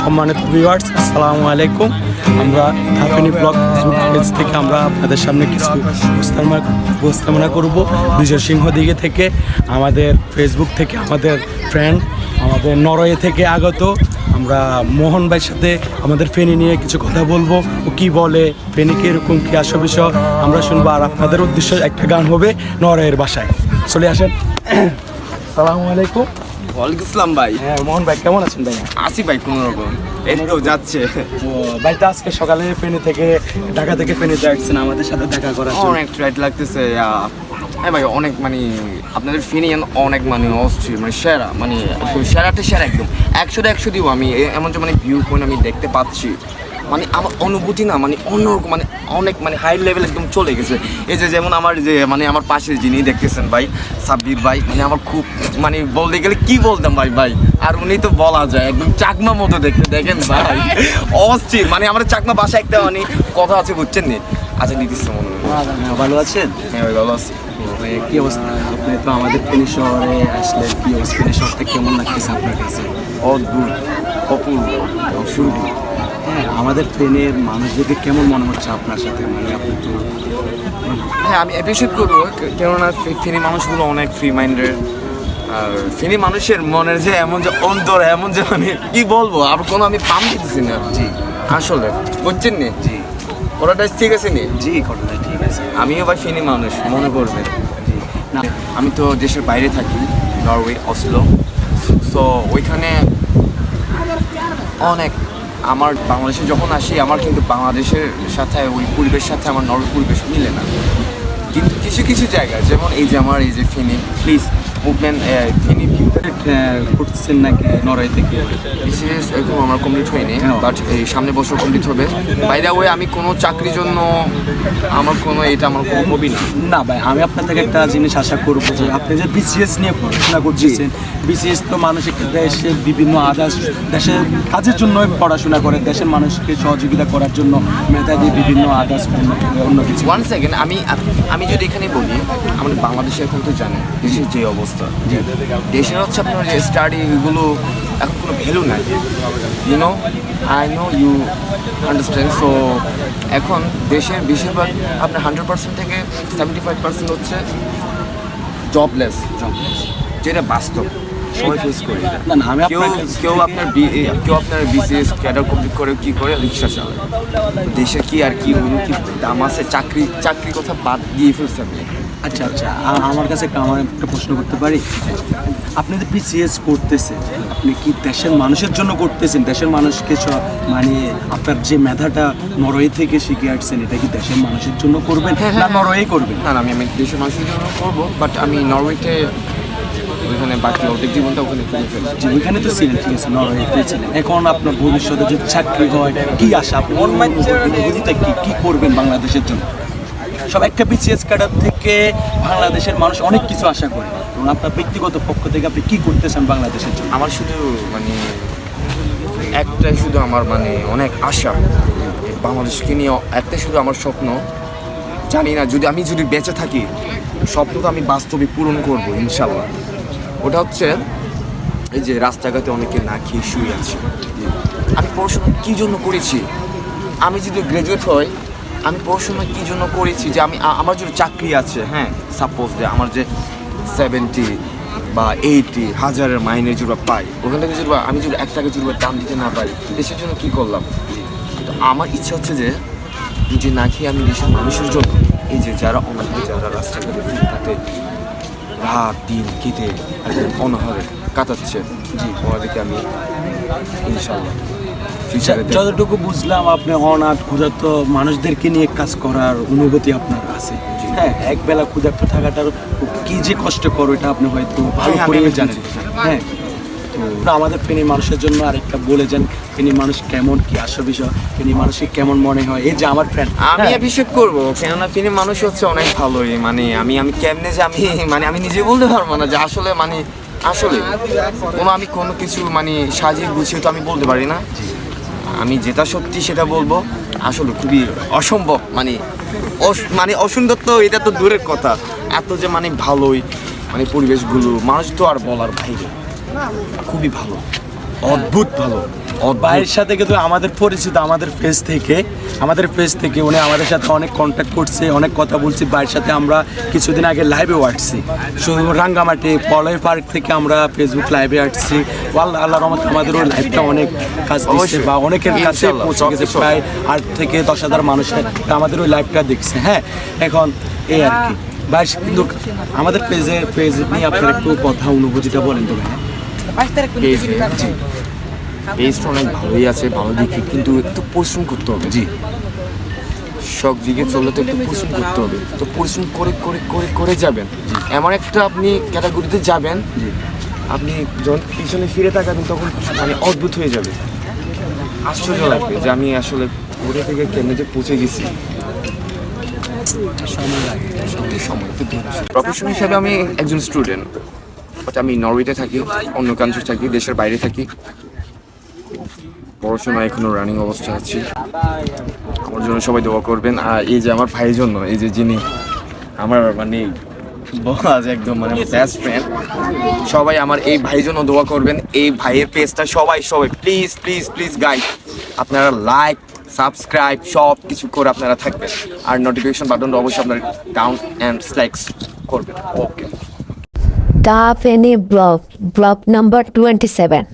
সম্মানিত ভিউয়ার্স আসসালামু আলাইকুম। আমরা থাপিনি ব্লগ ফেসবুক থেকে আমরা আপনাদের সামনে কিছু উপস্থাপনা করব। বিজয় সিংহ দিকে থেকে, আমাদের ফেসবুক থেকে আমাদের ফ্রেন্ড আমাদের নরওয়ে থেকে আগত। আমরা মোহন ভাইয়ের সাথে আমাদের ফেনি নিয়ে কিছু কথা বলব। ও কি বলে, ফেনি কীরকম, কী আসো বিষয়? আমরা শুনব আর আপনাদের উদ্দেশ্য একটা গান হবে নরওয়ের বাসায় চলে আসেন। সালামু আলাইকুম। ওয়ালাইকুম ইসলাম ভাই। হ্যাঁ মোহন ভাই কেমন আছেন ভাই আসি ভাই কোনো রকম। এই তো যাচ্ছে। ভাই তো আজকে সকালে ফেনী থেকে ঢাকা থেকে ফেনীতে আসছেন আমাদের সাথে দেখা করার জন্য। অনেক রাইট লাগতেছে হ্যাঁ ভাই অনেক মানে আপনাদের ফিনিয়ান অনেক মানে অস্থির মানে সেরা মানে সেরাটা সেরাতে সেরা একদম। একশো একশো দিব আমি এমন যে মানে ভিউ পয়েন্ট আমি দেখতে পাচ্ছি। মানে আমার অনুভূতি না মানে অন্যরকম মানে অনেক মানে হাই লেভেল একদম চলে গেছে। এই যে যেমন আমার যে মানে আমার পাশের যিনি দেখতেছেন ভাই সাব্বির ভাই মানে আমার খুব মানে বলতে গেলে কি বলতাম ভাই ভাই? আর উনি তো বলা যায় একদম চাকমা মতো দেখতে দেখেন ভাই? অস্থির মানে আমার চাকমা বাসা একটা মানে কথা আছে বুঝছেন নি? আচ্ছা নিদিষ্ট মনে হ্যাঁ, ভালো আছেন? হ্যাঁ ভাই ভালো আছি। কি অবস্থা? আপনি তো আমাদের ফেনী শহরে আসলে কি অবস্থা? ফেনী শহরটা কেমন লাগতেছে আপনার কাছে? অদ্ভুত অপূর্ব অপূর্ব। হ্যাঁ আমাদের ট্রেনের মানুষদেরকে কেমন মনে হচ্ছে আপনার সাথে? মানে আপনি তো হ্যাঁ আমি অ্যাপ্রিসিয়েট করব কেননা ফেনী মানুষগুলো অনেক ফ্রি মাইন্ডের আর ফেনী মানুষের মনের যে এমন যে অন্তর এমন যে মানে কি বলব আর কোনো আমি পাম দিতেছি না। জি। আসলে বুঝছেন নি? জি। ওরাটা ঠিক আছে নি? জি ঘটনা ঠিক আছে। আমিও ভাই ফেনী মানুষ মনে করবে না আমি তো দেশের বাইরে থাকি নরওয়ে অসলো। সো ওইখানে অনেক আমার বাংলাদেশে যখন আসি, আমার কিন্তু বাংলাদেশের সাথে ওই পরিবেশ সাথে আমার নরওয়ে পরিবেশ মিলে না। কিন্তু কিছু কিছু জায়গা, যেমন এই যে আমার এই যে ফেনি প্লিজ মুভমেন্ট ফেনি করতেছেন নাকি নরওয়ে থেকে বিশেষ এরকম আমার কমপ্লিট হয়নি হ্যাঁ। বাট এই সামনে বছর কমপ্লিট হবে। বাইরে ওয়ে আমি কোনো চাকরির জন্য আমার কোনো এটা আমার কোনো হবি না। না ভাই আমি আপনার থেকে একটা জিনিস আশা করব যে আপনি যে বিসিএস নিয়ে পড়াশোনা করছেন বিসিএস তো মানুষ একটা দেশে বিভিন্ন আদার্স দেশের কাজের জন্য পড়াশোনা করে দেশের মানুষকে সহযোগিতা করার জন্য মেধাবী বিভিন্ন আদার্স অন্য কিছু ওয়ান সেকেন্ড আমি আমি যদি এখানে বলি আমাদের বাংলাদেশে এখন তো জানেন দেশের যে অবস্থা। দেশের হচ্ছে আপনার যে স্টাডি এগুলো এখন কোনো ভ্যালু নাই। You know I know you understand so এখন দেশের বেশিরভাগ আপনার হান্ড্রেড পার্সেন্ট থেকে সেভেন্টি ফাইভ পার্সেন্ট হচ্ছে জবলেস জবলেস যেটা বাস্তব সবাই ফেস করি। না না আমি কেউ কেউ আপনার বি- কেউ আপনার বিসিএস ক্যাডার কমপ্লিট করে কি করে রিক্সা চালায়। দেশে কি আর কি কি দাম আছে চাকরি চাকরি কথা বাদ দিয়ে ফেলছে আপনি। আচ্ছা আচ্ছা আমার কাছে আমার একটা প্রশ্ন করতে পারি। আপনি যে বিসিএস করতেছেন আপনি কি দেশের মানুষের জন্য করতেছেন? দেশের মানুষকে মানে আপনার যে মেধাটা নরওয়ে থেকে শিখে আসছেন এটা কি দেশের মানুষের জন্য করবেন না নরওয়ে করবেন? না আমি আমি দেশের মানুষের জন্য করব বাট আমি নরওয়েতে ওইখানে বাকি অর্ধেক জীবনটা ওখানে ফেলছি ওইখানে তো ছিলেন ঠিক আছে নরওয়েতে ছিলেন। এখন আপনার ভবিষ্যতে যদি চাকরি হয় কি আশা? আপনি কি করবেন বাংলাদেশের জন্য? সব একটা বিসিএস ক্যাডার থেকে বাংলাদেশের মানুষ অনেক কিছু আশা করে। এবং আপনার ব্যক্তিগত পক্ষ থেকে আপনি কি করতে চান বাংলাদেশের জন্য? আমার শুধু মানে একটাই শুধু আমার মানে অনেক আশা। বাংলাদেশকে নিয়ে একটাই শুধু আমার স্বপ্ন। জানি না, যদি আমি যদি বেঁচে থাকি, স্বপ্ন তো আমি বাস্তবে পূরণ করব, ইনশাল্লাহ। ওটা হচ্ছে এই যে রাস্তাঘাটে অনেকে না খেয়ে শুয়ে আছে। আমি পড়াশোনা কী জন্য করেছি? আমি যদি গ্রাজুয়েট হই আমি পড়াশোনা কী জন্য করেছি যে আমি আমার জন্য চাকরি আছে হ্যাঁ? সাপোজ যে আমার যে সেভেন্টি বা এইটি হাজারের মাইনে বা পাই, ওখান থেকে যদি বা, আমি যদি এক টাকা বা দাম দিতে না পারি, দেশের জন্য কী করলাম? কিন্তু আমার ইচ্ছা হচ্ছে যে যে না খেয়ে আমি দেশের মানুষের জন্য এই যে যারা অনাহারে, যারা রাস্তাঘাটে ফুটপাতে রাত, দিন কেটে অনাহারে কাটাচ্ছে, জি, ওনাদেরকে আমি ইনশাল্লাহ যতটুকু বুঝলাম আপনি অনাথ ক্ষুধার্ত মানুষদেরকে নিয়ে কাজ করার অনুভূতি আপনার আছে। হ্যাঁ এক বেলা ক্ষুধার্ত থাকাটার কি যে কষ্টকর এটা আপনি হয়তো ভালো করে জানেন। হ্যাঁ তো আমাদের ফেনী মানুষের জন্য আরেকটা বলে যান ফেনী মানুষ কেমন কি আসল বিষয় ফেনী মানুষের কেমন মনে হয়? এই যে আমার ফ্রেন্ড আমি অভিষেক করব কেননা ফিনে মানুষ হচ্ছে অনেক ভালোই মানে আমি আমি কেমনে যে আমি মানে আমি নিজে বলতে পারব না যে আসলে মানে আসলে। কোনো আমি কোনো কিছু মানে সাজিয়ে গুছিয়ে তো আমি বলতে পারি না। আমি যেটা সত্যি সেটা বলব, আসলে খুবই অসম্ভব মানে মানে অসুন্দর তো, এটা তো দূরের কথা। এত যে মানে ভালোই মানে পরিবেশগুলো, মানুষ তো আর বলার বাইরে খুবই ভালো। অদ্ভুত ভালো ভাইয়ের সাথে কিন্তু আমাদের পরিচিত আমাদের ফেস থেকে আমাদের ফেস থেকে উনি আমাদের সাথে অনেক কন্ট্যাক্ট করছে অনেক কথা বলছি। ভাইয়ের সাথে আমরা কিছুদিন আগে লাইভেও আসছি। শুধু রাঙ্গামাটি পলয় পার্ক থেকে আমরা ফেসবুক লাইভে আসছি। আল্লাহ আল্লাহ রহমত আমাদের ওই লাইভটা অনেক কাজ দিচ্ছে বা অনেকের কাছে পৌঁছে গেছে। প্রায় আট থেকে দশ হাজার মানুষের আমাদের ওই লাইভটা দেখছে। হ্যাঁ এখন এই আর কি। ভাই কিন্তু আমাদের পেজে পেজ নিয়ে আপনার একটু কথা অনুভূতিটা বলেন তো ভাই পেজটা অনেক ভালোই আছে ভালো দিকে কিন্তু একটু পরিশ্রম করতে হবে জি। সব দিকে চললে তো একটু পরিশ্রম করতে হবে। তো পরিশ্রম করে করে করে করে যাবেন এমন একটা আপনি ক্যাটাগরিতে যাবেন আপনি যখন পিছনে ফিরে তাকাবেন তখন মানে অদ্ভুত হয়ে যাবে। আশ্চর্য লাগবে যে আমি আসলে কোথা থেকে কেমনে যে পৌঁছে গেছি। সত্যি সময় প্রফেশন হিসাবে আমি একজন স্টুডেন্ট বাট আমি নরওয়েতে থাকি, অন্য কান্ট্রি থাকি, দেশের বাইরে থাকি। পড়াশোনা এখনও রানিং অবস্থা আছি। আমার জন্য সবাই দোয়া করবেন। আর এই যে আমার ভাইয়ের জন্য, এই যে যিনি আমার মানে একদম মানে বেস্ট ফ্রেন্ড সবাই আমার এই ভাইয়ের জন্য দোয়া করবেন। এই ভাইয়ের পেজটা সবাই সবাই প্লিজ প্লিজ প্লিজ গাইড আপনারা লাইক সাবস্ক্রাইব সব কিছু করে আপনারা থাকবেন। আর নোটিফিকেশন বাটনটা অবশ্যই আপনারা ডাউন অ্যান্ড স্লাইক্স করবেন। ওকে The Penny Block, block number 27.